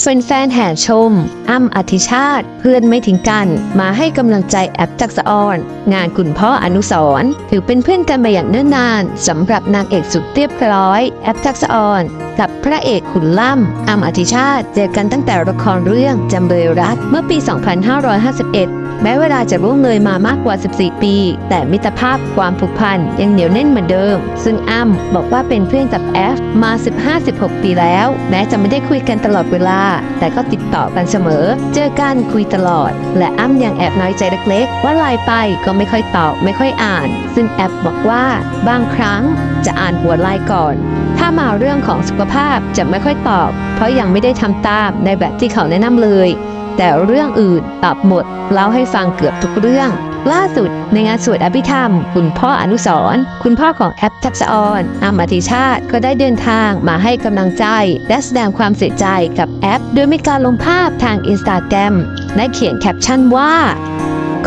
แฟนๆแห่ชม อ้ำอธิชาติเพื่อนไม่ทิ้งกัน มาให้กำลังใจแอปทักษะออน งานคุณพ่ออนุสรถือเป็นเพื่อนกันมาอย่างเนิ่นนานสำหรับนางเอกสุดเรียบร้อย แอปทักษะออน กับพระเอกขุนล่ำอ้ำอธิชาติ เจอกันตั้งแต่ละครเรื่องจำเลยรักเมื่อปี 2551 แม้เวลาจะร่วงเลยมามากกว่า 14 ปี แต่มิตรภาพความผูกพันยังเหนียวแน่นเหมือนเดิม ซึ่งอ้ำบอกว่าเป็นเพื่อนกับแอฟมา 15-16 ปีแล้ว แม้จะไม่ได้คุยกันตลอดเวลา แต่ก็ติดต่อกันเสมอ เจอกันคุยตลอด และอ้ำยังแอบน้อยใจเล็กๆ ว่าไลน์ไปก็ไม่ค่อยตอบไม่ค่อยอ่าน ซึ่งแอปบอกว่าบางครั้งจะอ่านหัวไลน์ก่อน ถ้ามาเรื่องของสุขภาพจะไม่ค่อยตอบ เพราะยังไม่ได้ทำตามในแบบที่เขาแนะนำเลย แต่เรื่องอื่นตอบหมดเล่าให้ฟังเกือบทุกเรื่อง ล่าสุดในงานสวดอภิธรรม คุณพ่ออนุสรณ์คุณพ่อของแอปทักษออนอามอธิชาติก็ได้เดินทางมาให้กำลังใจ และแสดงความเสียใจกับแอป โดยมีการลงภาพทางอินสตาแกรมและเขียนแคปชั่นว่า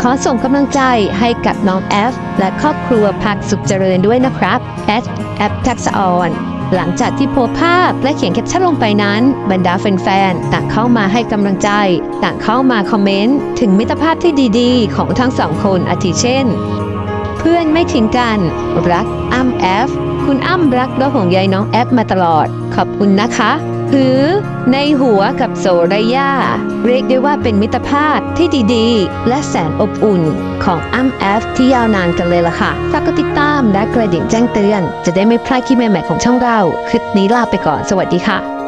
ขอส่งกำลังใจให้กับน้องแอฟและครอบครัวพักสุขเจริญด้วยนะครับแอดแอปทักษออน หลังจากที่โพสภาพและเขียนแคปชั่นลงไปนั้น บรรดาแฟนๆ ต่างเข้ามาให้กำลังใจ ต่างเข้ามาคอมเมนต์ ถึงมิตรภาพที่ดีๆ ของทั้งสองคนอาทิเช่น เพื่อนไม่ทิ้งกัน รักอ้ำแอฟ คุณอ้ำรักและห่วงใยน้องแอฟมาตลอด ขอบคุณนะคะ หือ ในหัวกับโซรยา เรียกได้ว่าเป็นมิตรภาพที่ดีๆ และแสนอบอุ่นของอ้ำแอฟที่ยาวนานกันเลยล่ะค่ะ ฝากกดติดตามและกระดิ่งแจ้งเตือน จะได้ไม่พลาดคลิปใหม่ๆของช่องเรา คลิปนี้ลาไปก่อน สวัสดีค่ะ